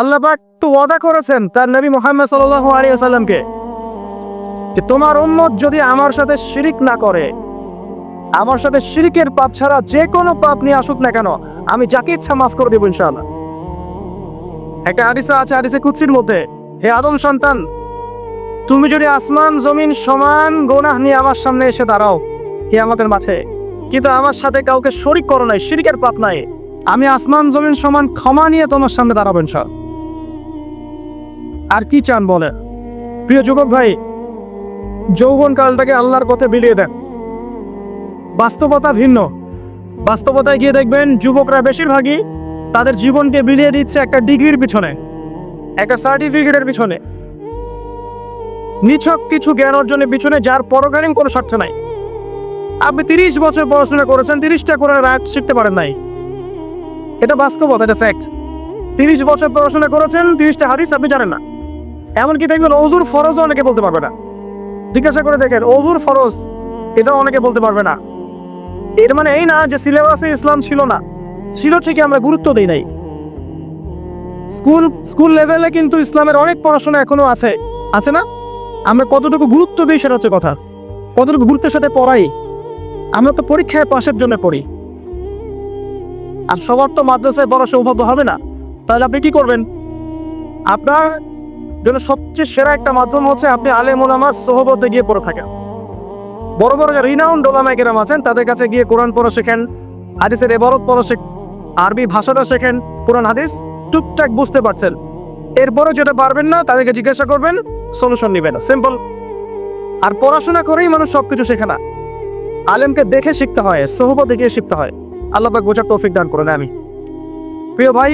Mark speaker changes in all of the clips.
Speaker 1: আল্লাহ পাক তো ওয়াদা করেছেন তার নবী মোহাম্মদ ওয়াসাল্লামকে যে তোমার উম্মত যদি আমার সাথে শিরিক না করে, আমার সাথে শিরিকের পাপ ছাড়া যে কোনো পাপ নিয়ে আসুক না কেন, আমি যাকে ইচ্ছা মাফ করে দেবো ইনশাআল্লাহ। একটা হাদিসে আছে, হাদিসে কুৎসির মধ্যে, হে আদম সন্তান, তুমি যদি আসমান, জমিন, সমান গোনাহ নিয়ে আমার সামনে এসে দাঁড়াও হে আমাদের মাঠে, কিন্তু আমার সাথে কাউকে শরিক করো নাই, শিরিকের পাপ নাই, আমি আসমান, জমিন, সমান ক্ষমা নিয়ে তোমার সামনে দাঁড়াবো ইনশাআল্লাহ। আর কি চান বলে প্রিয় যুবক ভাই, যৌবন কালটাকে আল্লাহর পথে বিলিয়ে দেন। বাস্তবতা ভিন্ন। বাস্তবতায় গিয়ে দেখবেন, যুবকরা বেশিরভাগই তাদের জীবনকে বিলিয়ে দিচ্ছে একটা ডিগ্রির পিছনে, একটা সার্টিফিকেটের পিছনে। নিছক কিছু জ্ঞান অর্জনের পিছনে যার পরকালীন কোনো স্বার্থ নাই। আপনি তিরিশ বছর পড়াশোনা করেছেন, তিরিশটা করে রাগ শিখতে পারেন নাই। এটা বাস্তবতা, এটা ফ্যাক্ট তিরিশ বছর পড়াশোনা করেছেন, তিরিশটা হাদিস আপনি জানেন না। এমনকি দেখবেন অজুর ফরজও অনেকে বলতে পারবে না। জিজ্ঞাসা করে দেখেন, অজুর ফরজ এটা অনেকে বলতে পারবে না। এর মানে এই না যে সিলেবাসে ইসলাম ছিল না। ছিল ঠিকই, আমরা গুরুত্ব দিই নাই। স্কুল স্কুল লেভেলে কিন্তু ইসলামের অনেক পড়াশোনা এখনও আছে। আছে না? আমরা কতটুকু গুরুত্ব দিই সেটা হচ্ছে কথা। কতটুকু গুরুত্বের সাথে পড়াই? আমরা তো পরীক্ষায় পাশের জন্য পড়ি। আর সবার তো মাদ্রাসায় পড়া সৌভাগ্য হবে না। তাহলে আপনি কি করবেন? আপনার জন্য সবচেয়ে সেরা একটা মাধ্যম হচ্ছে আপনি আলেম ওলামার সোহবতে গিয়ে পড়ে থাকেন। বড় বড় যে রিনাউন্ড ওলামাইকেরাম আছেন, তাদের কাছে গিয়ে কোরআন পড়া শেখেন, হাদিসের এবারত পড়া শেখ, আরবি ভাষাটা শেখেন, কোরআন, হাদিস টুকটাক বুঝতে পারছেন। এরপরে যেটা পারবেন না, তাদেরকে জিজ্ঞাসা করবেন সলিউশন নেবেন সিম্পল আর পড়াশোনা করেই মানুষ সবকিছু শেখে না। আলেমকে দেখে শিখতে হয়, সোহবতে গিয়ে শিখতে হয়। আল্লাহ পাক বোঝার তৌফিক দান করেন আমি প্রিয় ভাই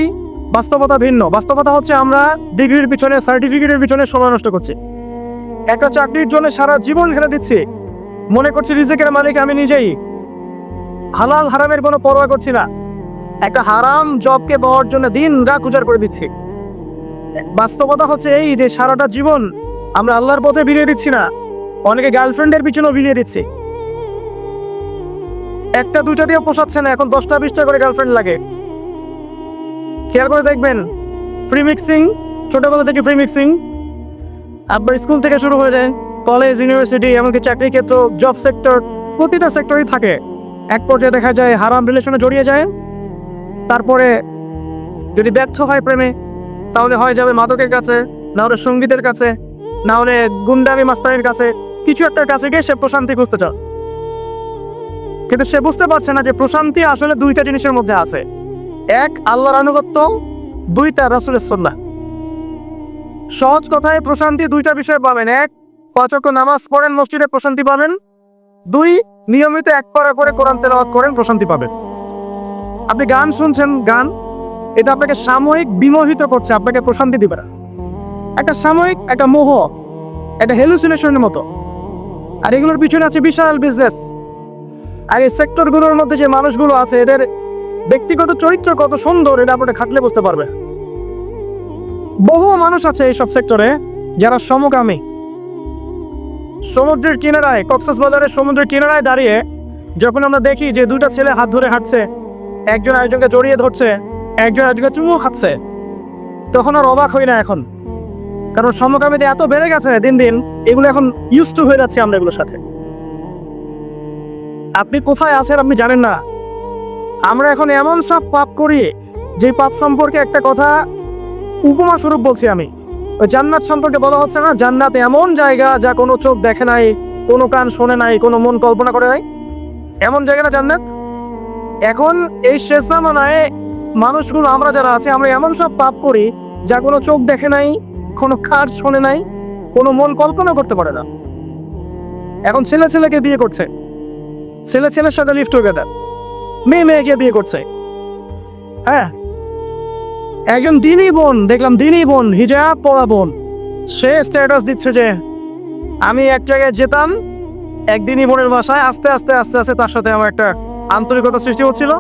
Speaker 1: বাস্তবতা ভিন্ন। বাস্তবতা হচ্ছে আমরা ডিগ্রির পিছনে, সার্টিফিকেটের পিছনে সময় নষ্ট করছি। একটা চাকরির জন্য সারা জীবন খেলে দিচ্ছি। মনে করছি রিজেকের মালিক আমি নিজেই। হালাল হারামের কোনো পরোয়া করছি না। একটা হারাম জবকে পাওয়ার জন্য দিন রাত উজাড় করে দিচ্ছি। বাস্তবতা হচ্ছে এই যে সারাটা জীবন আমরা আল্লাহর পথে বিলিয়ে দিচ্ছি না। অনেকে গার্লফ্রেন্ডের পিছনেও বিলিয়ে দিচ্ছি। একটা দুইটা দিয়ে পোষাচ্ছে না। এখন দশটা বিশটা করে গার্লফ্রেন্ড লাগে। খেয়াল করে দেখবেন ফ্রি মিক্সিং ছোটবেলা থেকে ফ্রি মিক্সিং আপনার স্কুল থেকে শুরু হয়ে যায় কলেজ ইউনিভার্সিটি এমনকি চাকরি ক্ষেত্র জব সেক্টর প্রতিটা সেক্টরই থাকে। এক পর্যায়ে দেখা যায় হারাম রিলেশনে জড়িয়ে যায়, তারপরে যদি ব্যর্থ হয় প্রেমে, তাহলে হয় যাবে মাদকের কাছে, না হলে সঙ্গীতের কাছে, না হলে গুন্ডামি মাস্তানির কাছে, কিছু একটার কাছে গিয়ে সে প্রশান্তি খুঁজতে চায়। কিন্তু সে বুঝতে পারছে না যে প্রশান্তি আসলে দুইটা জিনিসের মধ্যে আছে। এক, আল্লাহর আনুগত্য দুই তার রাসুলের সন্না সহজ কথায় প্রশান্তি দুইটা বিষয় পাবেন। এক পাচক নামাজ পড়েন, মসজিদে প্রশান্তি পাবেন। দুই, নিয়মিত এক পারা করে কোরআন তেলাওয়াত করেন, প্রশান্তি পাবেন। আপনি গান শুনছেন, গান, এটা আপনাকে সাময়িক বিমোহিত করছে, আপনাকে প্রশান্তি দিবে না। একটা সাময়িক, একটা মোহ, একটা হেলুসিনেশনের মতো। আর এগুলোর পিছনে আছে বিশাল বিজনেস আর এই সেক্টরগুলোর মধ্যে যে মানুষগুলো আছে, এদের ব্যক্তিগত চরিত্র কত সুন্দর, এটা আপনারা খাটলে বুঝতে পারবে। বহু মানুষ আছে এইসব সেক্টরে যারা সমকামী। সমুদ্রের কিনারায় কক্সাস বাজারের সমুদ্রের কিনারায় দাঁড়িয়ে যখন আমরা দেখি যে দুটা ছেলে হাত ধরে হাঁটছে, একজন আরেকজনকে জড়িয়ে ধরছে, একজন আরেকজনকে চুমু খাচ্ছে, তখন আর অবাক হই না এখন। কারণ সমকামীতে এত বেড়ে গেছে দিন দিন, এগুলো এখন ইউজ টু হয়ে যাচ্ছে আমরা এগুলোর সাথে। আপনি কোথায় আছেন আপনি জানেন না আমরা এখন এমন সব পাপ করি যে পাপ সম্পর্কে একটা কথা উপমা স্বরূপ বলছি আমি। জান্নাত সম্পর্কে বলা হচ্ছে না, জান্নাত এমন জায়গা যা কোনো চোখ দেখে নাই, কোনো কান শোনে নাই, কোনো মন কল্পনা করে নাই। এমন জায়গা না জান্নাত? এখন এই শেষ জামানায় মানুষগুলো, আমরা যারা আছে, আমরা এমন সব পাপ করি যা কোনো চোখ দেখে নাই, কোনো কার শোনে নাই, কোনো মন কল্পনা করতে পারে না। এখন ছেলে ছেলেকে বিয়ে করছে। ছেলে ছেলের সাথে লিফট টুগেদার মেয়ে মেয়েকে বিয়ে করছে। হ্যাঁ? একজন দিনই বোন, দেখলাম দিনই বোন, হিজাব পরা বোন। সে স্ট্যাটাস দিচ্ছে যে আমি এক জায়গায় যেতাম, একদিনই বোনের বাসায়, আস্তে আস্তে আস্তে আস্তে তার সাথে আমার একটা আন্তরিকতা সৃষ্টি হচ্ছিল।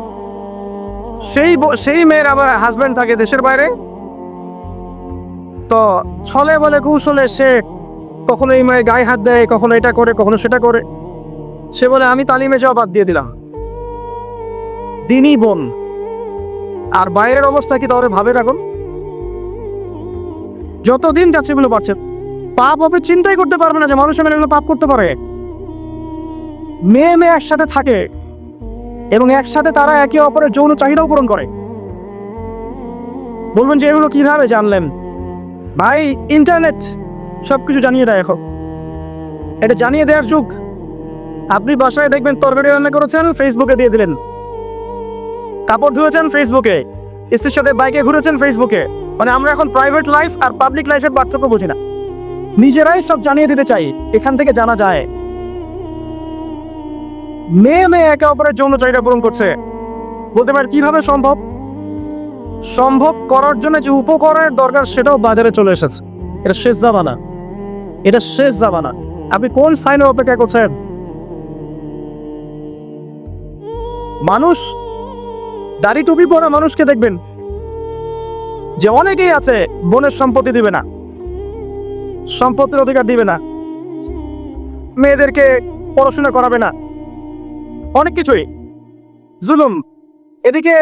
Speaker 1: সেই সেই মেয়ের আবার হাজব্যান্ড থাকে দেশের বাইরে। তো ছলে বলে কৌশলে সে কখনো এই মেয়ে গায়ে হাত দেয়, কখনো এটা করে, কখনো সেটা করে। সে বলে, আমি তালিমে যাওয়া বাদ দিয়ে দিলাম। দিনই বোন। আর বাইরের অবস্থা কি তাহলে ভাবে রাখুন? যতদিন যাচ্ছে এগুলো বাড়ছে, পাপ হবে, চিন্তাই করতে পারবে না যে মানুষের এগুলো পাপ করতে পারে। মেয়ে মেয়ে একসাথে থাকে এবং একসাথে তারা একে অপরের যৌন চাহিদাও পূরণ করে। বলবেন যে এগুলো কীভাবে জানলেন? ভাই, ইন্টারনেট সব কিছু জানিয়ে দেয় এখন। এটা জানিয়ে দেওয়ার যুগ। আপনি বাসায় দেখবেন তরকারি রান্না করেছেন ফেসবুকে দিয়ে দিলেন। কাপড় ধুয়েছেন ফেসবুকে স্ত্রীর সাথে বাইকে ঘুরেছেন ফেসবুকে মানে আমরা এখন প্রাইভেট লাইফ আর পাবলিক লাইফের পার্থক্য বুঝি না। নিজেরাই সব জানিয়ে দিতে চাই, এখান থেকে জানা যায়। মেয়ে মেয়ে একে অপরের যৌন চাহিদা পূরণ করছে। বলতে পারে কীভাবে সম্ভব? সম্ভব করার জন্য যে উপকরণের দরকার সেটাও বাজারে চলে এসেছে। এটা শেষ জামানা। এটা শেষ জামানা। আপনি কোন সাইনের অপেক্ষা করছেন? মানুষ দাড়ি টুপি পরা মানুষকে দেখবেন যে অনেকেই আছে, বোনের সম্পত্তি দিবে না, সম্পত্তির অধিকার দিবে না, মেয়েদেরকে পড়াশোনা করাবে না, অনেক কিছুই। জুলুম, এদিকে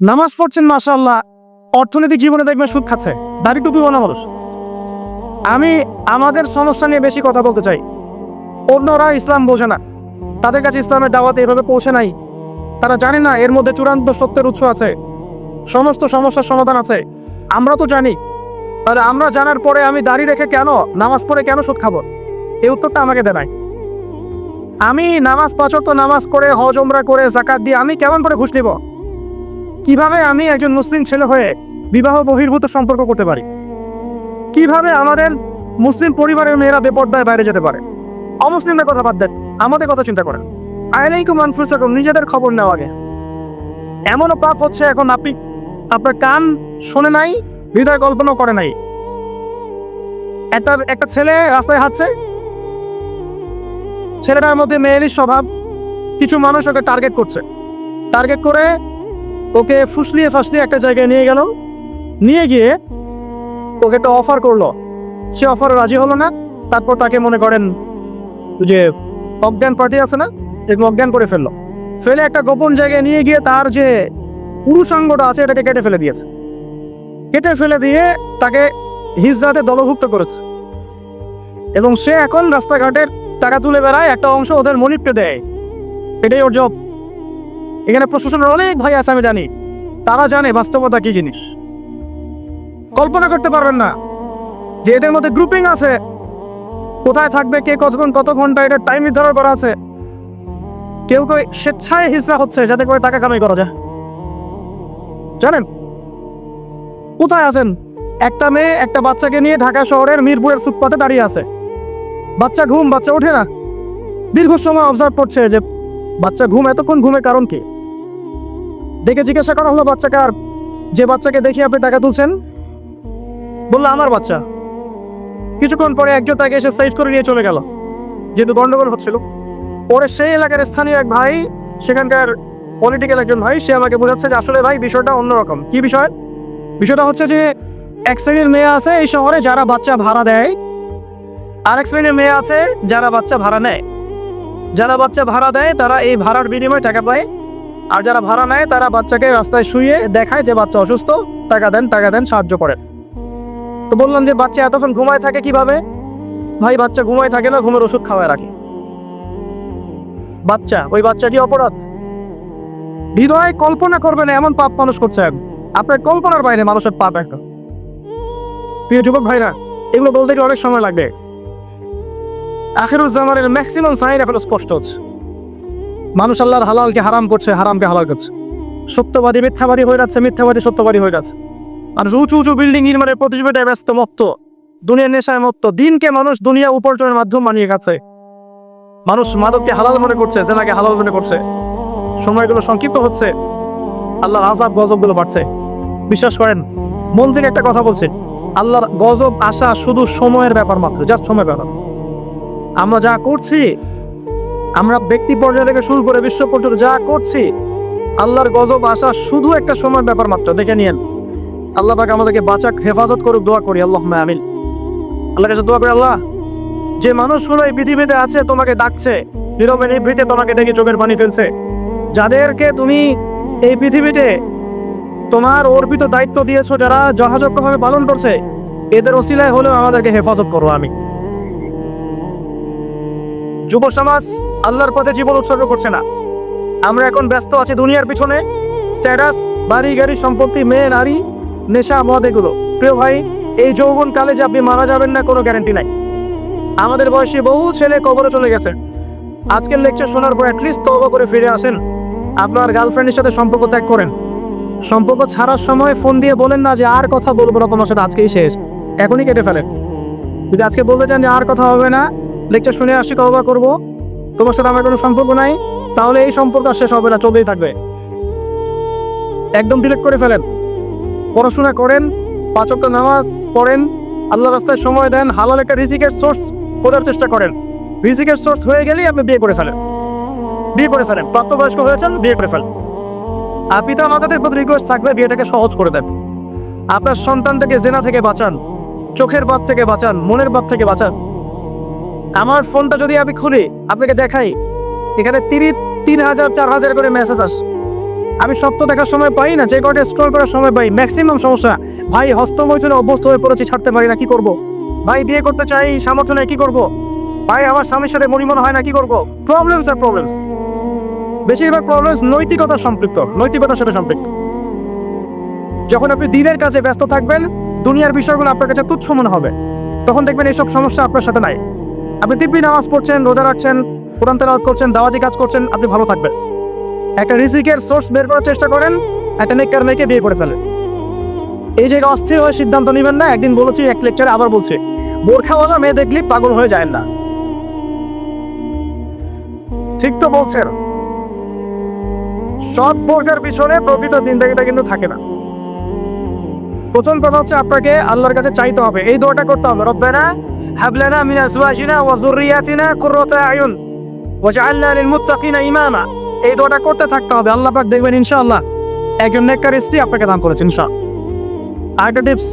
Speaker 1: নামাজ পড়ছেন মাশাআল্লাহ, অর্থনৈতিক জীবনে দেখবেন সুদ খাচ্ছে, দাড়ি টুপি বানা মানুষ। আমি আমাদের সমস্যা নিয়ে বেশি কথা বলতে চাই। অন্যরা ইসলাম বোঝে না, তাদের কাছে ইসলামের দাওয়াত এভাবে পৌঁছে নাই। তারা জানে না এর মধ্যে চূড়ান্ত সত্যের উৎস আছে। সমস্ত সমস্যার সমাধান আছে। আমরা তো জানি। তাহলে আমরা জানার পরে আমি দাড়ি রেখে কেন, নামাজ পড়ে কেন সুদ খাব? এই উত্তরটা আমাকে দেয় আমি নামাজ পাচক তো নামাজ করে, হজ ওমরা করে জাকাত দিয়ে আমি কেমন করে ঘুষ নিব? কীভাবে আমি একজন মুসলিম ছেলে হয়ে বিবাহ বহির্ভূত সম্পর্ক করতে পারি? কীভাবে আমাদের মুসলিম পরিবারের মেয়েরা বেপর্দায় বাইরে যেতে পারে? অমুসলিমদের কথা বাদ দেন। আমাদের কথা চিন্তা করেন। আইলাইকুম আনফুসাকুম নিজেদের খবর নেওয়া আগে। এমনও পাপ হচ্ছে এখন আপনি আপনার কান শোনে নাই, হৃদয় কল্পনাও করে নাই। একটা একটা ছেলে রাস্তায় হাঁটছে। ছেলেটার মধ্যে মেয়েলি স্বভাব। কিছু মানুষ ওকে টার্গেট করছে। টার্গেট করে ওকে ফুসলিয়ে ফাসলিয়ে একটা জায়গায় নিয়ে গেল। নিয়ে গিয়ে ওকে একটা অফার করল। সে অফার রাজি হলো না। তারপর তাকে মনে করেন যে অজ্ঞান পার্টি আছে না? এরকম অজ্ঞান করে ফেলল। ফেলে একটা গোপন জায়গায় নিয়ে গিয়ে তার যে পুরুষাঙ্গটা আছে, এটাকে কেটে ফেলে দিয়েছে। কেটে ফেলে দিয়ে তাকে হিজরাতে দলভুক্ত করেছে। এবং সে এখন রাস্তাঘাটের টাকা তুলে বেড়ায় একটা অংশ ওদের মনিপকে দেয়। এটাই ওর জব এখানে প্রশাসনের অনেক ভাই আছে, আমি জানি। তারা জানে বাস্তবতা কি জিনিস। কল্পনা করতে পারবেন না যে এদের মধ্যে গ্রুপিং আছে। কোথায় থাকবে, কে কতক্ষণ কত ঘণ্টা এটা টাইম নির্ধারণ করা আছে। কেউ কেউ স্বেচ্ছায় হিসা হচ্ছে, যাতে করে টাকা কামাই করা যায়। জানেন? কোথায় আছেন? একটা মেয়ে একটা বাচ্চাকে নিয়ে ঢাকা শহরের মিরপুরের ফুটপাতে দাঁড়িয়ে আছে। বাচ্চা ঘুম, বাচ্চা ওঠে না। দীর্ঘ সময় অবজার্ভ করছে যে বাচ্চা ঘুম এতক্ষণ ঘুমের কারণ কি? দেখে জিজ্ঞাসা করা হলো বাচ্চাকে, আর যে বাচ্চাকে দেখি আপনি টাকা তুলছেন? বলল, আমার বাচ্চা। কিছুক্ষণ পরে একজন তাকে এসে সাইজ করে নিয়ে চলে গেল। যেহেতু গন্ডগোল হচ্ছিল। পরে সেই এলাকার স্থানীয় এক ভাই, সেখানকার পলিটিক্যাল একজন ভাই, সে আমাকে বোঝাচ্ছে যে আসলে ভাই বিষয়টা অন্যরকম। কি বিষয়? বিষয়টা হচ্ছে যে এক শ্রেণির মেয়ে আছে এই শহরে যারা বাচ্চা ভাড়া দেয়। আর এক শ্রেণির মেয়ে আছে যারা বাচ্চা ভাড়া নেয়। যারা বাচ্চা ভাড়া দেয় তারা এই ভাড়ার বিনিময়ে টাকা পায়। আর যারা ভাড়া নেয় তারা বাচ্চাকে রাস্তায় শুয়ে দেখায় যে বাচ্চা অসুস্থ, টাকা দেন টাকা দেন, সাহায্য করেন। তো বললাম যে বাচ্চা এতক্ষণ ঘুমায় থাকে কীভাবে? ভাই বাচ্চা ঘুমায় থাকে না, ঘুমের ওষুধ খাওয়ায় রাখে। বাচ্চা, ওই বাচ্চাটি অপরাধ। হৃদয় কল্পনা করবে না এমন পাপ মানুষ করছে এখন। আপনার কল্পনার বাইরে মানুষের পাপ একটা প্রিয় যুবক ভাইরা, এগুলো বলতে গেলে অনেক সময় লাগবে। আখিরুজ্জামানের ম্যাক্সিমাম সাইন এখন স্পষ্ট হচ্ছে। মানুষ আল্লাহর হালালকে হারাম করছে, হারামকে হালাল করছে। সত্যবাদী, মিথ্যাবাদী হয়ে যাচ্ছে, মিথ্যাবাদী, সত্যবাদী হয়ে যাচ্ছে। মানুষ উঁচু উঁচু বিল্ডিং নির্মাণের প্রতিযোগিতায় ব্যস্ত, মত্ত। দুনিয়ার নেশায় মত্ত। দিনকে মানুষ দুনিয়া উপার্জনের মাধ্যম বানিয়ে গেছে মানুষ মাদককে হালাল মনে করছে, জেনাকে হালাল মনে করছে। সময়গুলো সংক্ষিপ্ত হচ্ছে। আল্লাহর আজাব গজবগুলো বাড়ছে। বিশ্বাস করেন, মন থেকে একটা কথা বলছেন আল্লাহর গজব আসা শুধু সময়ের ব্যাপার মাত্র জাস্ট সময়ের ব্যাপার। আমরা যা করছি, আমরা ব্যক্তি পর্যায় থেকে শুরু করে বিশ্ব পর্যন্ত যা করছি, আল্লাহর গজব আসা শুধু একটা সময়ের ব্যাপার মাত্র। দেখে নিয়েন। আল্লাহ পাক আমাদেরকে বাঁচাক, হেফাজত করুক, দোয়া করি। আল্লাহ আমিন। আল্লাহর কাছে দোয়া করি, আল্লাহ। যে মানুষগুলো এই পৃথিবীতে আছে, তোমাকে ডাকছে। নীরবে নিভৃতে তোমাকে ডেকে চোখের পানি ফেলছে। যাদেরকে তুমি এই পৃথিবীতে তোমার অর্পিত দায়িত্ব দিয়েছ, যারা যথাযোগ্যভাবে পালন করছে, এদের ওসিলায় হলেও আমাদেরকে হেফাজত করো আমি। যুব সমাজ আল্লাহর পথে জীবন উৎসর্গ করছে না। আমরা এখন ব্যস্ত আছি দুনিয়ার পিছনে। স্ট্যাটাস, বাড়ি, গাড়ি, সম্পত্তি, মেয়ে, নারী, নেশা, মদ, এগুলো। প্রিয় ভাই, এই যৌবন কালে যে আপনি মারা যাবেন না, কোনো গ্যারান্টি নাই। আমাদের বয়সী বহু ছেলে কবরে চলে গেছে। আজকের লেকচার শোনার পর অ্যাটলিস্ট তবা করে ফিরে আসেন। আপনার গার্লফ্রেন্ডের সাথে সম্পর্ক ত্যাগ করেন। সম্পর্ক ছাড়ার সময় ফোন দিয়ে বলেন না যে আর কথা বলব না তোমার সাথে, আজকেই শেষ। এখনই কেটে ফেলেন। যদি আজকে বলতে চান যে আর কথা হবে না লেকচার শুনে আসছি কবা করব। তোমার সাথে আমার কোনো সম্পর্ক নাই, তাহলে এই সম্পর্ক আর শেষ হবে না, চলতেই থাকবে। একদম ডিলিট করে ফেলেন। পড়াশোনা করেন পাঁচক্য নামাজ পড়েন, আল্লাহ রাস্তায় সময় দেন, হালাল একটা রিজিকের সোর্স খোঁজার চেষ্টা করেন। রিজিকের সোর্স হয়ে গেলেই আপনি বিয়ে করে ফেলেন। বিয়ে করে ফেলেন। প্রাপ্তবয়স্ক হয়েছেন, বিয়ে করে ফেলেন। আর পিতা মাতাদের প্রতি রিকোয়েস্ট থাকবে বিয়েটাকে সহজ করে দেন। আপনার সন্তানটাকে জেনা থেকে বাঁচান, চোখের বাপ থেকে বাঁচান, মনের বাপ থেকে বাঁচান। আমার ফোনটা যদি আমি খুলি, আপনাকে দেখাই। এখানে তিরিশ, তিন হাজার, চার হাজার করে মেসেজ আসে। আমি সপ্তাহ দেখার সময় পাই না, যে কটা স্ক্রল করার সময় পাই। ম্যাক্সিমাম সমস্যা, ভাই, হস্তমৈথুনে অভ্যস্ত হয়ে পড়েছি, ছাড়তে পারি না, কি করব। ভাই, বিয়ে করতে চাই, সামর্থ্য নেই, কি করব। ভাই, আমার স্বামীর সাথে মরিমন হয় না, কি করব? প্রবলেমস আর প্রবলেমস বেশিরভাগ প্রবলেমস নৈতিকতার সম্পৃক্ত, নৈতিকতার সাথে সম্পৃক্ত। যখন আপনি দিনের কাজে ব্যস্ত থাকবেন, দুনিয়ার বিষয়গুলো আপনার কাছে তুচ্ছ মনে হবে। তখন দেখবেন এইসব সমস্যা আপনার সাথে নাই। আপনি দিব্যি নামাজ পড়ছেন, রোজা রাখছেন, কোরআন তেলাওয়াত করছেন, দাওয়াতি কাজ করছেন, আপনি ভালো থাকবেন। একটা রিজিকের সোর্স বের করার চেষ্টা করেন, একটা নেককার মেয়েকে বিয়ে করে ফেলেন। এই জায়গায় অস্থির হয়ে সিদ্ধান্ত নেবেন না। একদিন বলেছি, এক লেকচারে আবার বলছি। বোরখাওয়ালা মেয়ে দেখলে পাগল হয়ে যায় না। ঠিক তো বলছেন। সব বোঝার পিছনে প্রকৃত দিনদাগিটা কিন্তু থাকে না। প্রথম কথা হচ্ছে আপনাকে আল্লাহর কাছে চাইতে হবে। এই দোয়াটা করতে হবে। রব্বানা হাবলানা মিন আজওয়াজিনা ওয়া যুররিয়াতিনা কুররাতা আয়ুন ওয়াজআলনা লিল মুত্তাকিনা ইমামা। এই দোয়াটা করতে থাকতে হবে। আল্লাহ পাক দেখবেন ইনশাআল্লাহ একজন নেককার স্ত্রী আপনাকে দান করেছেন ইনশাআল্লাহ। আরেকটা টিপস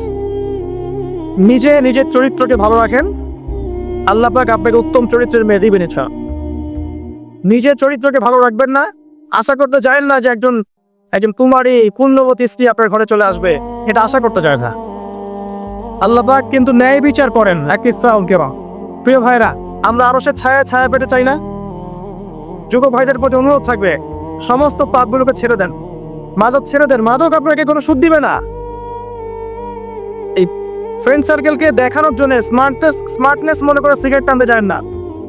Speaker 1: নিজে নিজের চরিত্রকে ভালো রাখেন। আল্লাহ পাক আপনাকে উত্তম চরিত্রের মেয়ে দিবেন ইনশাআল্লাহ নিজের চরিত্রকে ভালো রাখবেন না। আশা করতে চাইেন না যে একজন একজন কুমারী পুণ্যবতী স্ত্রী আপনার ঘরে চলে আসবে। এটা আশা করতে চায় না। আল্লাহ পাক কিন্তু ন্যায় বিচার করেন। এক ইচ্ছা প্রিয় ভাইরা, আমরা আরও সে ছায়া ছায়া পেতে চাই না। যুগ ভাইদের প্রতি অনুরোধ থাকবে। সমস্ত পাপগুলোকে ছেড়ে দেন। মাদক ছেড়ে দেন। মাদক আপনাকে কোনো সুদ দিবে না। ফ্রেন্ড সার্কেলকে দেখানোর জন্য স্মার্টনেস স্মার্টনেস মনে করে সিগারেট টানতে যান না।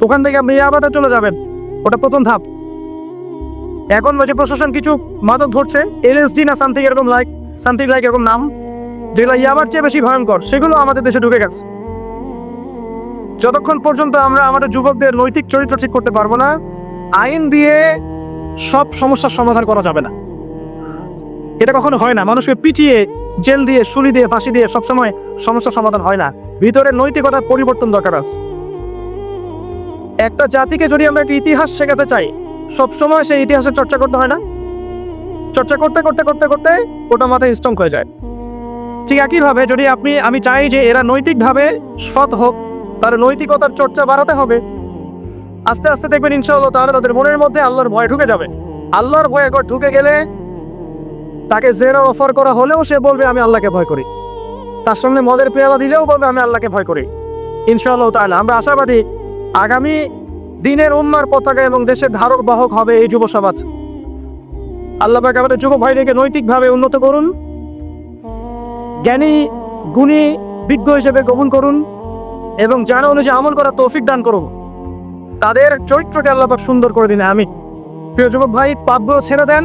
Speaker 1: ওখান থেকে আপনি ইয়াবাতে চলে যাবেন। ওটা প্রথম ধাপ। এখন বলছে প্রশাসন কিছু মাদক ধরছে। এলএসডি না সামথিং এরকম লাইক সামথিং লাইক এরকম নাম, যেগুলো ইয়াবার চেয়ে বেশি ভয়ঙ্কর, সেগুলো আমাদের দেশে ঢুকে গেছে। যতক্ষণ পর্যন্ত আমরা আমাদের যুবকদের নৈতিক চরিত্র ঠিক করতে পারব না, আইন দিয়ে সব সমস্যার সমাধান করা যাবে না। এটা কখনো হয় না। মানুষকে পিটিয়ে জেল দিয়ে শুলি দিয়ে, ফাঁসি দিয়ে সবসময় সমস্যার সমাধান হয় না। ভিতরে নৈতিকতার পরিবর্তন দরকার আছে। একটা জাতিকে যদি আমরা একটা ইতিহাস শেখাতে চাই, সবসময় সেই ইতিহাসের চর্চা করতে হয় না? চর্চা করতে করতে করতে করতে ওটা মাথায় স্ট্রং হয়ে যায়। ঠিক একইভাবে যদি আপনি, আমি চাই যে এরা নৈতিকভাবে সৎ হোক, তার নৈতিকতার চর্চা বাড়াতে হবে, আস্তে আস্তে দেখবেন ইনশাআল্লাহ তাহলে তাদের মনের মধ্যে আল্লাহর ভয় ঢুকে যাবে। আল্লাহর ভয় একবার ঢুকে গেলে তাকে জেরা অফার করা হলেও সে বলবে, আমি আল্লাহকে ভয় করি। তার সঙ্গে মদের পেয়ালা দিলেও বলবে, আমি আল্লাহকে ভয় করি। ইনশাআল্লাহ তাহলে আমরা আশাবাদী আগামী দিনের উন্মার পতাকা এবং দেশের ধারক বাহক হবে এই যুব সমাজ। আল্লাহ পাক আমাদের যুব ভাইদেরকে নৈতিকভাবে উন্নত করুন, জ্ঞানী, গুণী, বিজ্ঞ হিসেবে গ্রহণ করুন এবং জানা অনুযায়ী আমল করা তৌফিক দান করুন। তাদের চরিত্রকে আল্লাহ পাক সুন্দর করে দিন আমি প্রিয় যুবক ভাই পাব্য ছেড়ে দেন।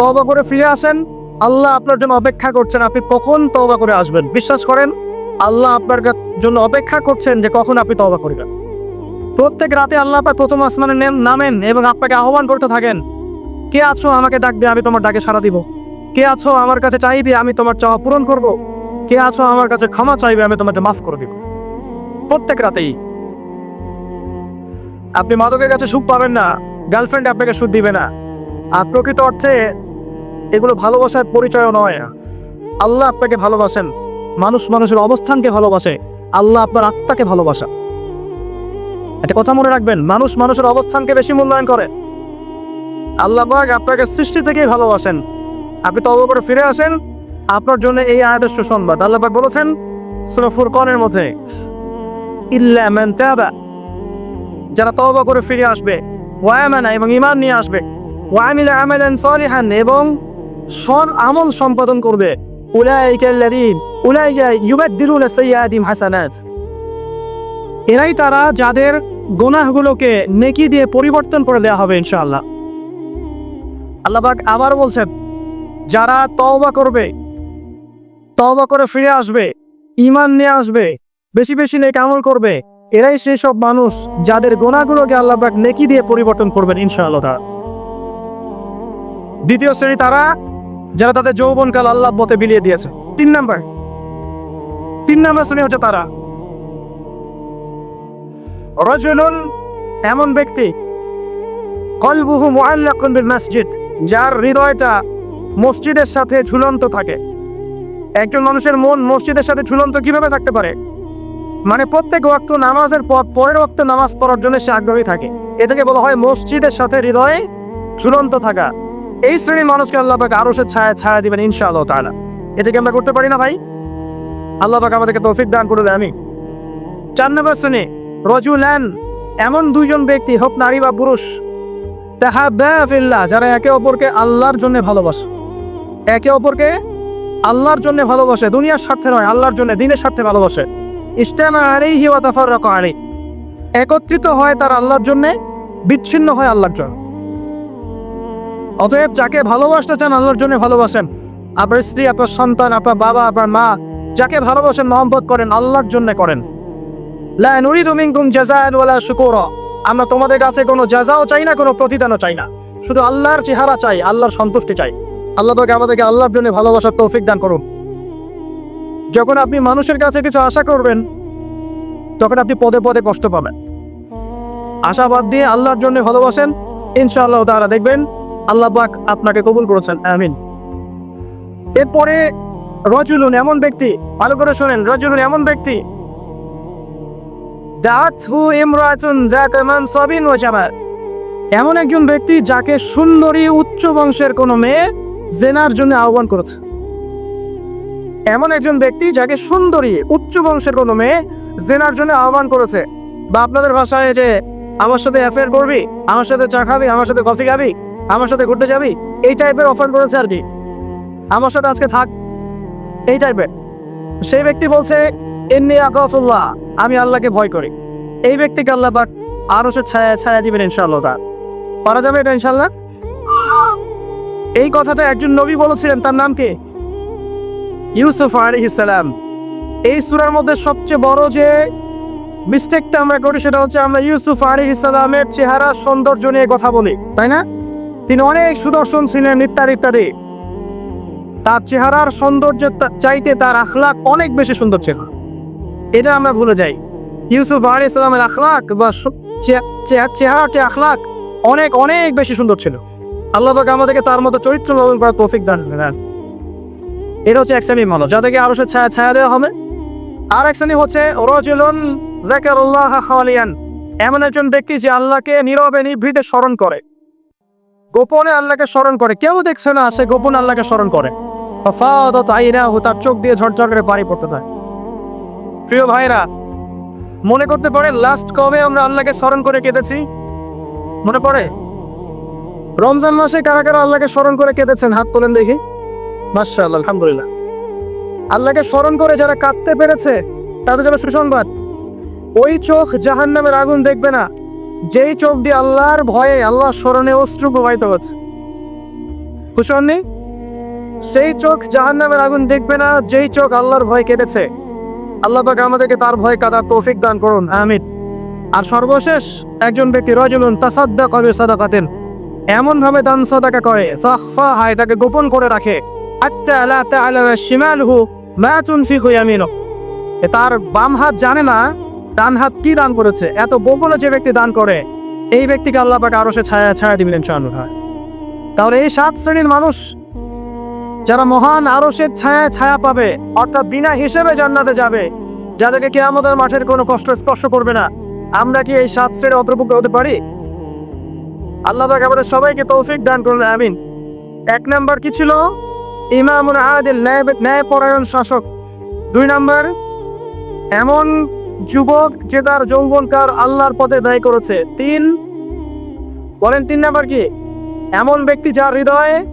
Speaker 1: তবা করে ফিরে আসেন। আল্লাহ আপনার জন্য অপেক্ষা করছেন, আপনি কখন তবা করে আসবেন? বিশ্বাস করেন, আল্লাহ আপনার জন্য অপেক্ষা করছেন যে কখন আপনি তবা করবেন। প্রত্যেক রাতে আল্লাহ পাক প্রথম আসমানে নেম নামেন এবং আপনাকে আহ্বান করতে থাকেন, কে আছো আমাকে ডাকবে, আমি তোমার ডাকে সাড়া দিব। কে আছো আমার কাছে চাইবে, আমি তোমার চাওয়া পূরণ করব। কে আছো আমার কাছে ক্ষমা চাইবে, আমি তোমাকে মাফ করে দিব। প্রত্যেক রাতেই। আপনি মাদকের কাছে সুখ পাবেন না, গার্লফ্রেন্ড আপনাকে সুখ দিবে না। আর প্রকৃত অর্থে এগুলো ভালোবাসার পরিচয়ও নয়। আল্লাহ আপনাকে ভালোবাসেন। মানুষ মানুষের অবস্থানকে ভালোবাসে। আল্লাহ আপনার আত্মাকে ভালোবাসা। একটা কথা মনে রাখবেন, মানুষ মানুষের অবস্থানকে বেশি মূল্যায়ন করে। আল্লাহ আপনাকে সৃষ্টি থেকেই ভালোবাসেন। আপনি তবে করে ফিরে আসেন। আপনার জন্য এই আয়াতের সুসংবাদ। আল্লাহ বলেছেন, সূরা ফুরকানের মধ্যে, ইল্লা যারা তওবা করে ফিরে আসবে ওয়ামানা এবং ঈমান নিয়ে আসবে ওয়ামিলা আমালান সালিহান এবং সৎ আমল সম্পাদন করবে। এরাই তারা যাদের গুনাহগুলোকে নেকি দিয়ে পরিবর্তন করে দেওয়া হবে ইনশাআল্লাহ। আল্লাহবাক আবার বলছেন, যারা তওবা করবে, তওবা করে ফিরে আসবে ইমান নিয়ে আসবে, বেশি বেশি নেক আমল করবে, এরাই সেই সব মানুষ যাদের গোনাগুলোকে আল্লাহবাক নেকি দিয়ে পরিবর্তন করবেন ইনশাআল্লাহ দ্বিতীয় শ্রেণি তারা যারা তাদের যৌবনকাল আল্লাহ পথে বিলিয়ে দিয়েছে। তিন নাম্বার। তিন নাম্বার শ্রেণি হচ্ছে তারা। রজনুন এমন ব্যক্তি, কলবুহু মুআল্লাকুন বিল মসজিদ, যার হৃদয়টা মসজিদের সাথে ঝুলন্ত থাকে। একজন মানুষের মন মসজিদের সাথে ঝুলন্ত কীভাবে থাকতে পারে? মানে প্রত্যেক ওয়াক্ত নামাজের পর, পরের ওয়াক্ত নামাজ পড়ার জন্য সে আগ্রহী থাকে। এটাকে বলা হয় মসজিদের সাথে হৃদয়ে ঝুলন্ত থাকা। এই শ্রেণির মানুষকে আল্লাহ পাক আরও সে ছায়া ছায়া দিবেন ইনশাআল্লাহ তাআলা। এটাকে আমরা করতে পারি না ভাই? আল্লাহ পাক আমাদেরকে তৌফিক দান করে দেয় আমি চার নম্বর শ্রেণি, রজুলান, এমন দুইজন ব্যক্তি, হোক নারী বা পুরুষ, তাহাব্বা ফিল্লাহ, যারা একে অপরকে আল্লাহর জন্য ভালোবাসে। একে অপরকে আল্লাহর জন্য ভালোবাসে, দুনিয়ার স্বার্থে নয়, আল্লাহর জন্য, দিনের স্বার্থে ভালোবাসে। ইস্তেমা আলাইহি ওয়া তাফাররাকু আলাইহি। একত্রিত হয় তার আল্লাহর জন্যে, বিচ্ছিন্ন হয় আল্লাহর জন্য। অতএব যাকে ভালোবাসতে চান আল্লাহর জন্য ভালোবাসেন। আপনার স্ত্রী, আপনার সন্তান, আপনার বাবা, আপনার মা, যাকে ভালোবাসেন, মহব্বত করেন, আল্লাহর জন্য করেন। লা নুরিদু মিনকুম জাযাআন ওয়ালা শুকুরা। আমরা তোমাদের কাছে কোনো জাযাও চাই না, কোনো প্রতিদানও চাই না। শুধু আল্লাহর চেহারা চাই, আল্লাহর সন্তুষ্টি চাই। আল্লাহ তোকে আমাদেরকে আল্লাহর জন্য ভালোবাসার তৌফিক দান করুন। যখন আপনি মানুষের কাছে কিছু আশা করবেন, তখন আপনি পদে পদে কষ্ট পাবেন। আশাবাদ দিয়ে আল্লাহর জন্য ভালোবাসেন। ইনশাআল্লাহ তারা দেখবেন আল্লাহ পাক আপনাকে কবুল করেছেন, আমিন। এরপরে রজুলুন, এমন ব্যক্তি, ভালো করে শোনেন, রজুলুন, এমন ব্যক্তি। এমন একজন ব্যক্তি যাকে সুন্দরী উচ্চ বংশের কোনো মেয়ে জেনার জন্য আহ্বান করেছে। এমন একজন ব্যক্তি যাকে সুন্দরী উচ্চ বংশের কোনো মেয়ে জেনার জন্য আহ্বান করেছে। বা আপনাদের ভাষায় যে, আমার সাথে অ্যাফেয়ার করবি, আমার সাথে চা খাবি, আমার সাথে কফি খাবি? আমার সাথে ঘুরতে যাবি? এই টাইপের অফার করেছে আর কি। আমার সাথে আজকে থাক। এই টাইপের সেই ব্যক্তি বলছে এমনি আকাফুল্লাহ আমি আল্লাহকে ভয় করি। এই ব্যক্তিকে আল্লাহ পাক আরও সে ছায়া ছায়া দিবেন ইনশাআল্লাহ তার পারা যাবে এটা ইনশাআল্লাহ? এই কথাটা একজন নবী বলেছিলেন, তার নাম কে? ইউসুফ আলাইহিসসালাম এই সুরার মধ্যে সবচেয়ে বড় যে মিস্টেকটা আমরা করি, সেটা হচ্ছে আমরা ইউসুফ আলাইহিসসালামের চেহারা, সৌন্দর্য নিয়ে কথা বলি, তাই না? তিনি অনেক সুদর্শন ছিলেন, ইত্যাদি ইত্যাদি। তার চেহারার সৌন্দর্য চাইতে তার আখলাক অনেক বেশি সুন্দর ছিল। এটা আমরা ভুলে যাই। ইউসুফ আলী ইসলামের আখলাক বা চেহারাটি আখলাক অনেক অনেক বেশি সুন্দর ছিল। আল্লাহ পাক আমাদেরকে তার মতো চরিত্র লালন করার তৌফিক দান এটা হচ্ছে এক শ্রেণির মানুষ যাদেরকে আরও সে ছায়া ছায়া দেওয়া হবে। আর এক শ্রেণি হচ্ছে, রজুলুন যাকারুল্লাহ খালিয়ান এমন একজন ব্যক্তি যে আল্লাহকে নীরবে নিভৃতে স্মরণ করে। গোপনে আল্লাহকে স্মরণ করে। কেউ দেখছে না সে গোপনে আল্লাহকে স্মরণ করে। তার চোখ দিয়ে ঝরঝর করে পানি পড়তে থাকে। প্রিয় ভাইরা, মনে করতে পারেন লাস্ট কবে আমরা আল্লাহকে স্মরণ করে কেঁদেছি? মনে পড়ে? রমজান মাসে কারা কারা আল্লাহকে স্মরণ করে কেঁদেছেন? হাত তোলেন দেখি। মাশাআল্লাহ, আলহামদুলিল্লাহ। আল্লাহকে স্মরণ করে যারা কাঁদতে পেরেছে, তাদের জন্য সুসংবাদ। ওই চোখ জাহান্নামের আগুন দেখবে না। যেই চোখ দিয়ে আল্লাহর ভয়ে আল্লাহ স্মরণে অশ্রু প্রবাহিত হচ্ছে, খুশি হননি? সেই চোখ জাহান্নামের আগুন দেখবে না, যেই চোখ আল্লাহর ভয় কেটেছে। আল্লাহ পাক আমাদেরকে তার ভয় কাদার তৌফিক দান করুন, আমিন। আর সর্বশেষ, একজন ব্যক্তি রজুলুন তাসাদ্দা কবে সাদাকাতেন এমন ভাবে দান সাদাকা করে, সাখফা হায়, তাকে গোপন করে রাখে। হাত্তা লা তা'লামা শিমালহু মা তুনফিকু ইয়ামিনু এ তার বাম হাত জানে না ডান হাত কি দান করেছে? এত গোপনে যে ব্যক্তি দান করে, এই ব্যক্তিকে আল্লাহ পাক আরও সে ছায়া ছায়া দিবেন ইনশাআল্লাহ। তাহলে এই সাত শ্রেণির মানুষ যারা মহান আরশের ছায়া ছায়া পাবে, অর্থাৎ বিনা হিসেবে জান্নাতে যাবে, যাদেরকে কে আমাদের মাঠের কোনো কষ্ট স্পর্শ করবে না, আমরা কি এই সাত শ্রেণির অন্তর্ভুক্ত হতে পারি? আল্লাহ তাকে আমাদের সবাইকে তৌফিক দান করুন, আমিন। এক নাম্বার কি ছিল? ইমামুন আদিল ন্যায় ন্যায় পরায়ণ শাসক। দুই নাম্বার, এমন যুবক যে তার যৌবনকার আল্লাহর পথে ব্যয় করেছে। তিন, বলেন তিন নাম্বার কি? এমন ব্যক্তি যার হৃদয়ে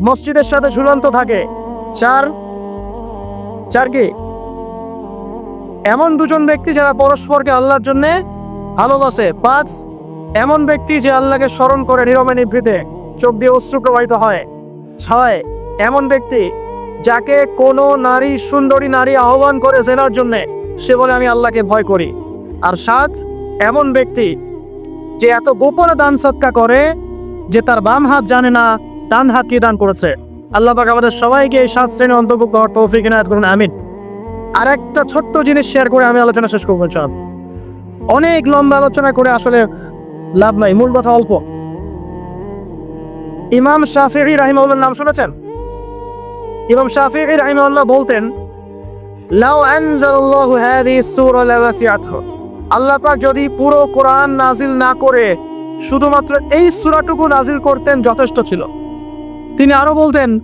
Speaker 1: মসজিদের সাথে ঝুলন্ত থাকে। চার চার কি? এমন দুজন ব্যক্তি যারা পরস্পরকে আল্লাহর জন্য ভালোবাসে। পাঁচ, এমন ব্যক্তি যে আল্লাহকে স্মরণ করে নিরমে নিভৃতে চোখ দিয়ে অশ্রু প্রবাহিত হয়। ছয়, এমন ব্যক্তি যাকে কোনো নারী, সুন্দরী নারী আহ্বান করে জেনার জন্যে সে বলে, আমি আল্লাহকে ভয় করি। আর সাত এমন ব্যক্তি যে এত গোপনে দান সৎকা করে যে তার বাম হাত জানে না, ডান হাত কি দান করেছে। আল্লাহ পাক আমাদের সবাইকে এই সাত শ্রেণি অন্তর্ভুক্ত হওয়ার তৌফিক এনায়ত করুন, আমিন। আর একটা ছোট্ট জিনিস শেয়ার করে আমি আলোচনা শেষ করব চল অনেক লম্বা আলোচনা করে আসলে লাভ নাই, মূল কথা অল্প। ইমাম শাফিঈ রাহিমাউল্লাহর নাম শুনেছেন? ইমাম শাফিঈ রাহিমাউল্লাহ বলতেন লাউ আনজালাল্লাহু হাদিহি সূরা লাওয়াসিআতহু। আল্লাহ পাক যদি পুরো কোরআন নাজিল না করে, শুধুমাত্র এই সূরাটুকু নাজিল করতেন যথেষ্ট ছিল। তিনি আরও বলতেন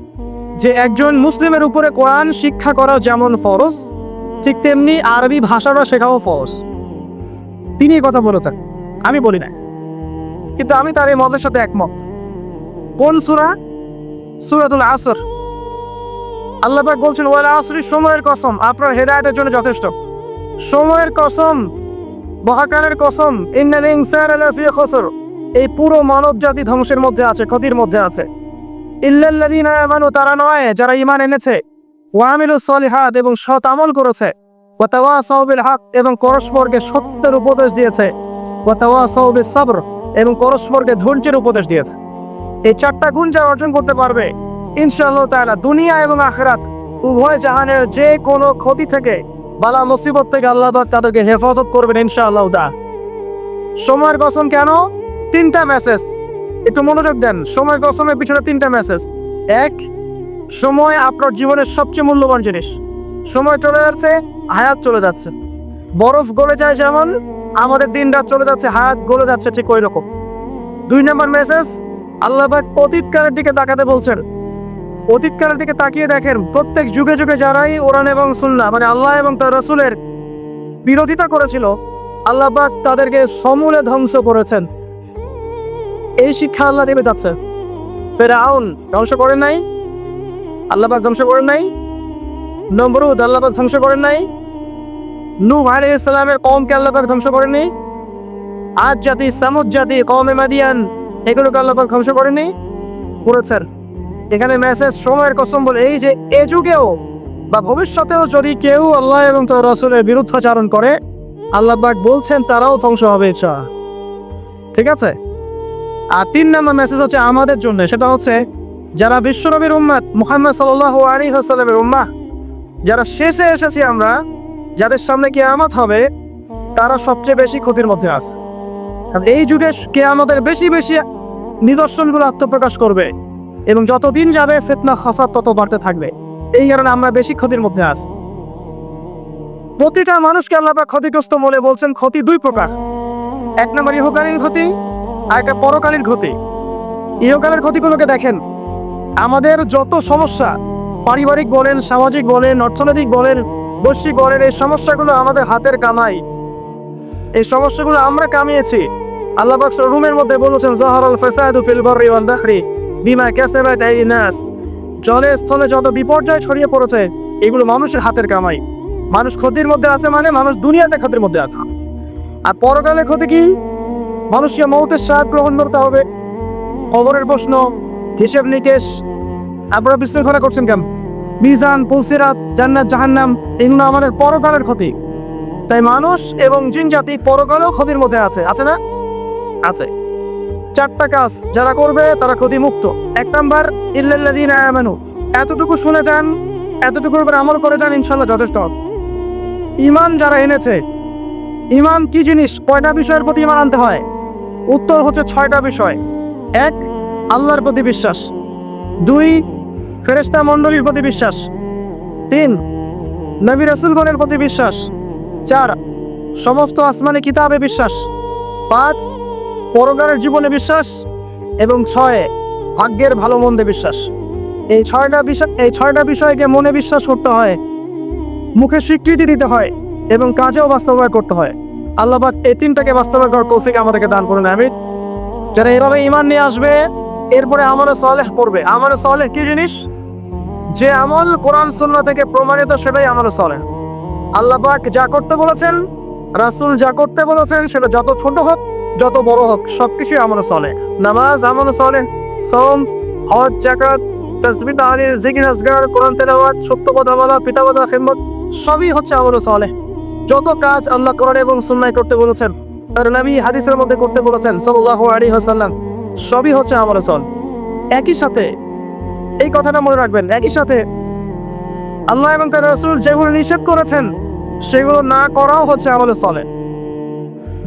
Speaker 1: যে, একজন মুসলিমের উপরে কোরআন শিক্ষা করা যেমন ফরজ, ঠিক তেমনি আরবি ভাষাটা শেখাও ফরজ। তিনি কথা বলেছেন। আমি বলি না কিন্তু আমি তার এই মতের সাথে একমত। কোন সুরা? সুরাতুল আসর। আল্লাহ বলছেন, ওয়াল আসরি সময়ের কসম, আপনার হেদায়েতের জন্য যথেষ্ট। সময়ের কসম, মহাকালের কসম, ইন্নাল ইনসানা লাফি খসর। এই পুরো মানব জাতি ধ্বংসের মধ্যে আছে, ক্ষতির মধ্যে আছে। ইল্লাল্লাযীনা তারা নয়, যারা ঈমান এনেছে। ওয়ামিলুস সলিহাত, এবং সৎ আমল করেছে। ওয়া তাওয়াসাউ বিল হক এবং পরস্পরকে সত্যের উপদেশ দিয়েছে। ওয়া তাওয়াসাউ বিস সবর এবং পরস্পরকে ধৈর্যের উপদেশ দিয়েছে। এই চারটা গুণ যারা অর্জন করতে পারবে ইনশাআল্লাহ দুনিয়া এবং আখিরাত, উভয় জাহানের যে কোনো ক্ষতি থেকে, বালা মুসিবত থেকে আল্লাহ তাদেরকে হেফাজত করবেন ইনশাআল্লাহ দা সময়ের কসম কেন? তিনটা মেসেজ একটু মনোযোগ দেন, সময়ের কসমের পিছনে তিনটা মেসেজ এক, সময় আপনার জীবনের সবচেয়ে মূল্যবান জিনিস। সময় চলে যাচ্ছে, হায়াত চলে যাচ্ছে। বরফ গলে যায় যেমন, আমাদের দিন রাত চলে যাচ্ছে, হায়াত গলে যাচ্ছে ঠিক ওই রকম দুই নম্বর মেসেজ আল্লাহ অতীতকালের দিকে তাকাতে বলছেন অতীতকালের দিকে তাকিয়ে দেখেন, প্রত্যেক যুগে যুগে যারাই ওরান এবং সুন্না মানে আল্লাহ এবং তার রসুলের বিরোধিতা করেছিল, আল্লাহ পাক তাদেরকে সমূলে ধ্বংস করেছেন। এই শিক্ষা আল্লাহ দেবে যাচ্ছে ফেরাউন ধ্বংস করেন নাই, আল্লাহ পাক ধ্বংস করেন নাই, নমরুদ আল্লাহ পাক ধ্বংস করেন নাই নু আলাইহিস ইসলামের কওমকে আল্লাহ পাক ধ্বংস করেননি আজ জাতি, সামুদ জাতি, কওমে মাদিয়ান, এগুলোকে আল্লাহ পাক ধ্বংস করেনি করেছেন। এখানে মেসেজ সময়ের কসম বলে, এই যে এ যুগেও বা ভবিষ্যতেও যদি কেউ আল্লাহ এবং তার রসুলের বিরুদ্ধাচারণ করে, আল্লাহবাক বলছেন তারাও ধ্বংস হবে ইচ্ছা ঠিক আছে? আর তিন নম্বর মেসেজ হচ্ছে আমাদের জন্য, সেটা হচ্ছে যারা বিশ্বনবীর উম্মাদ মুহাম্মদ সাল্লাহ আলী হাসালামের উম্মাহ, যারা শেষে এসেছি আমরা, যাদের সামনে কেয়ামত হবে, তারা সবচেয়ে বেশি ক্ষতির মধ্যে আছে। এই যুগে কেয়ামতের বেশি বেশি নিদর্শনগুলো আত্মপ্রকাশ করবে। এবং যতদিন যাবে, ফেতনা খাসাদ তত বাড়তে থাকবে। এই কারণে আমরা বেশি ক্ষতির মধ্যে আছি। প্রতিটা মানুষকে আল্লাহ পাক ক্ষতিগ্রস্ত বলে বলছেন, ক্ষতি দুই প্রকার। এক নম্বর ইহকালীন ক্ষতি, আর একটা পরকালীন ক্ষতি। ইহকালের ক্ষতিগুলোকে দেখেন। আমাদের যত সমস্যা, পারিবারিক বলেন, সামাজিক বলেন, অর্থনৈতিক বলেন, বৈশ্বিক বলেন, এই সমস্যাগুলো আমাদের হাতের কামাই। এই সমস্যাগুলো আমরা কামিয়েছি। আল্লাহ রুমের মধ্যে বলেছেন, জাহারাল ফাসাদু ফিল বাররি ওয়াল বাহরি। বিমা কাসাবাত আইদিন নাস। জলে, স্থলে যত বিপর্যয় ছড়িয়ে পড়েছে, এগুলো মানুষের হাতের কামাই। মানুষ ক্ষতির মধ্যে আছে মানে মানুষ দুনিয়াতে ক্ষতির মধ্যে আছে। আর পরকালের ক্ষতি কি? মানুষকে মৌতের স্বাদ গ্রহণ করতে হবে। খবরের প্রশ্ন, হিসেব নিকেশ। আপনারা বিশৃঙ্খলা করছেন কেন? মিজান, পুলসিরাত, জান্নাত, জাহান্নাম, এগুলো আমাদের পরকালের ক্ষতি। তাই মানুষ এবং জিন জাতি পরকালেও ক্ষতির মধ্যে আছে। আছে না? আছে। চারটা কাজ যারা করবে তারা ক্ষতিমুক্ত। এক নাম্বার আমানু। এতটুকু শুনে যান, এতটুকুর উপর আমল করে যান ইনশাল্লাহ যথেষ্ট। ইমান যারা এনেছে ইমান কি জিনিস? কয়টা বিষয়ের প্রতি ইমান আনতে হয়? উত্তর হচ্ছে ছয়টা বিষয়। এক, আল্লাহর প্রতি বিশ্বাস। দুই, ফেরেশতা মণ্ডলীর প্রতি বিশ্বাস। তিন, নবী রসুলগণের প্রতি বিশ্বাস। চার, সমস্ত আসমানি কিতাবে বিশ্বাস। পাঁচ পরকারের জীবনে বিশ্বাস এবং ছয়, ভাগ্যের ভালো মন্দে বিশ্বাস। এই ছয়টা বিষয় এই ছয়টা বিষয়কে মনে বিশ্বাস করতে হয়, মুখে স্বীকৃতি দিতে হয় এবং কাজেও বাস্তবায়ন করতে হয়। আল্লাহ পাক এই তিনটাকে বাস্তবায়ন করার তৌফিক আমাদেরকে দান করুন আমি যারা এভাবে ইমান নিয়ে আসবে, এরপরে আমলে সলেহ করবে আমলে সলেহ কি জিনিস? যে আমল কোরআন, সুন্নাহ থেকে প্রমাণিত, সেটাই আমলে সলেহ। আল্লাহ পাক যা করতে বলেছেন, রাসূল যা করতে বলেছেন, সেটা যত ছোট হোক যত বড় হোক সবকিছুই আমলে চলে। নামাজ আমলে চলে সোম হজ জাকাত তাসবিহ, তাহলিল জিকির আজগার কোরআন, তেলাওয়াত, সত্য কথা বলা, পিতা কথা খিদমত, সবই হচ্ছে আমলে চলে। যত কাজ আল্লাহ কোরআন এবং সুন্নাহ করতে বলেছেন আর নবী হাদিসের মধ্যে করতে বলেছেন, সাল্লাল্লাহু আলাইহি ওয়াসাল্লাম, সবই হচ্ছে আমলে চল। একই সাথে, এই কথাটা মনে রাখবেন, একই সাথে আল্লাহ এবং তার রাসূল যেগুলো নিষেধ করেছেন, সেগুলো না করাও হচ্ছে আমলে চলে।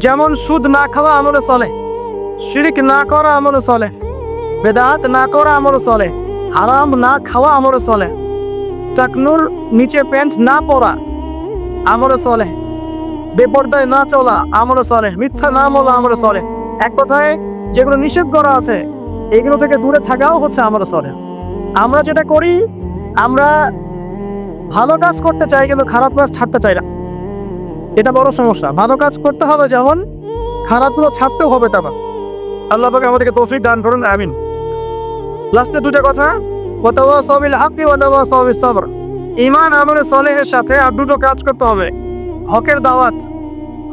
Speaker 1: যেমন সুদ না খাওয়া আমলে চলে, শিরিক না করা আমলে চলে, বেদাত না করা আমলে চলে, হারাম না খাওয়া আমলে চলে, টাকনুর নিচে প্যান্ট না পরা আমলে চলে, বেপর্দায় না চলা আমলে চলে, মিথ্যা না বলা আমলে চলে। এক কথায়, যেগুলো নিষেধ করা আছে, এগুলো থেকে দূরে থাকাও হচ্ছে আমলে চলে। আমরা যেটা করি, আমরা ভালো কাজ করতে চাই, কিন্তু খারাপ কাজ ছাড়তে চাই না। এটা বড় সমস্যা। ভালো কাজ করতে হবে যেমন খারাপগুলো ছাড়তেও হবে তেমন আল্লাহ পাকে আমাদেরকে তৌফিক দান করুন, আমিন। লাস্টে দুটো কথা ওয়াতাওয়া সবিল হাকি ওয়াতাওয়া সবিল সবর। ইমান আমলে সলেহের সাথে আর দুটো কাজ করতে হবে। হকের দাওয়াত।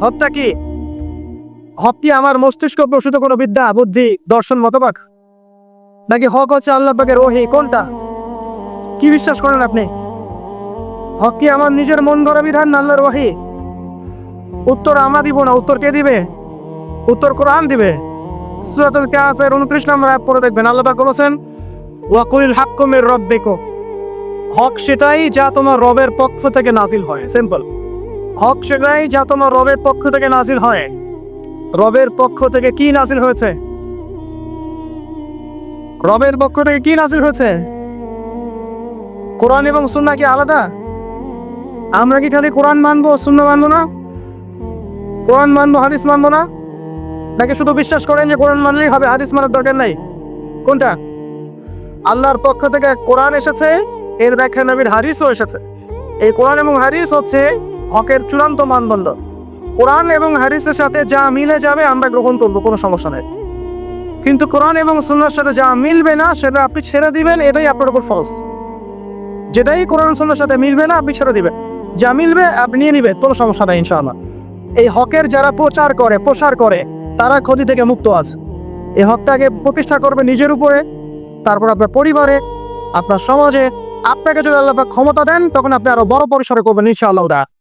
Speaker 1: হকটা কি? হক কি আমার মস্তিষ্ক প্রসূত কোনো বিদ্যা, বুদ্ধি, দর্শন, মতবাক? নাকি হক হচ্ছে আল্লাহ পাকের ওহি, কোনটা? কি বিশ্বাস করেন আপনি? হক কি আমার নিজের মন গড়া বিধান আল্লাহর ওহি? উত্তর আমরা দিব না, উত্তর কে দিবে? উত্তর কোরআন দিবে। সূরাতুল কাফের 29 নম্বর আয়াত পড়ে দেখবেন, আল্লাহ পাক বলেছেন ওয়াকুল হাক্কু মির রাব্বিকুম। হক সেটাই যা তোমার রবের পক্ষ থেকে নাজিল হয়, সিম্পল। হক সেটাই যা তোমার রবের পক্ষ থেকে নাজিল হয়। রবের পক্ষ থেকে কি নাজিল হয়েছে? রবের পক্ষ থেকে কি নাজিল হয়েছে? কোরআন এবং সুন্নাহ কি আলাদা? আমরা কি খালি কোরআন মানবো সুন্নাহ মানবো না? কোরআন মানবো, হাদিস মানবো না? নাকি শুধু বিশ্বাস করেন যে কোরআন মানলেই হবে, হাদিস মানার দরকার নাই? কোনটা? আল্লাহর পক্ষ থেকে কোরআন এসেছে, এর ব্যাখ্যা নবীর হাদিসও এসেছে। এই কোরআন এবং হাদিস হচ্ছে হকের চূড়ান্ত মানদণ্ড। কোরআন এবং হারিসের সাথে যা মিলে যাবে, আমরা গ্রহণ করব, কোনো সমস্যা নেই। কিন্তু কোরআন এবং সুন্নার সাথে যা মিলবে না, সেটা আপনি ছেড়ে দিবেন, এটাই আপনার উপর ফলস যেটাই কোরআন সুন্নার সাথে মিলবে না, আপনি ছেড়ে দিবেন। যা মিলবে, আপনি নিয়ে নিবেন, কোনো সমস্যা নেই, ইনশাআল্লাহ। এই হকের যারা প্রচার করে, প্রসার করে, তারা ক্ষতি থেকে মুক্ত আছে। এই হকটাকে প্রতিষ্ঠা করবে নিজের উপরে, তারপর আপনার পরিবারে, আপনার সমাজে, আপনাকে যদি আল্লাহ ক্ষমতা দেন, তখন আপনি আরও বড় পরিসরে করবেন ইনশাআল্লাহ।